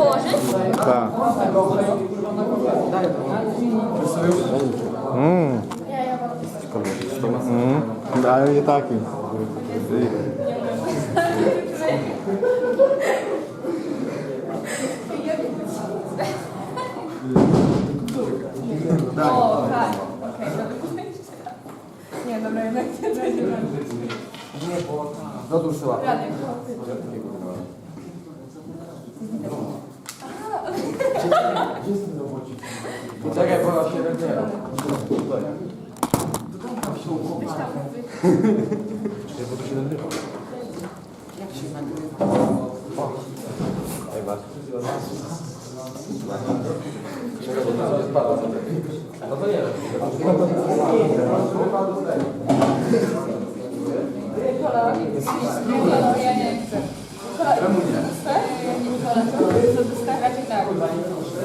схожесть. Так. Ммм. Ммм. Да, і так. О, так. Ні, добре, не задушила. Położyć? Tak. Mmm. Mm. Ale nie taki. O, tak. Okej, dobra. Nie, dobra, jednak nie, to nie będzie. Zaduszyła. Radek. Poczekaj, bo ja się rozdziela. Nikola, Nikola, ja nie chcę. Czemu nie? Chcę? 下一步事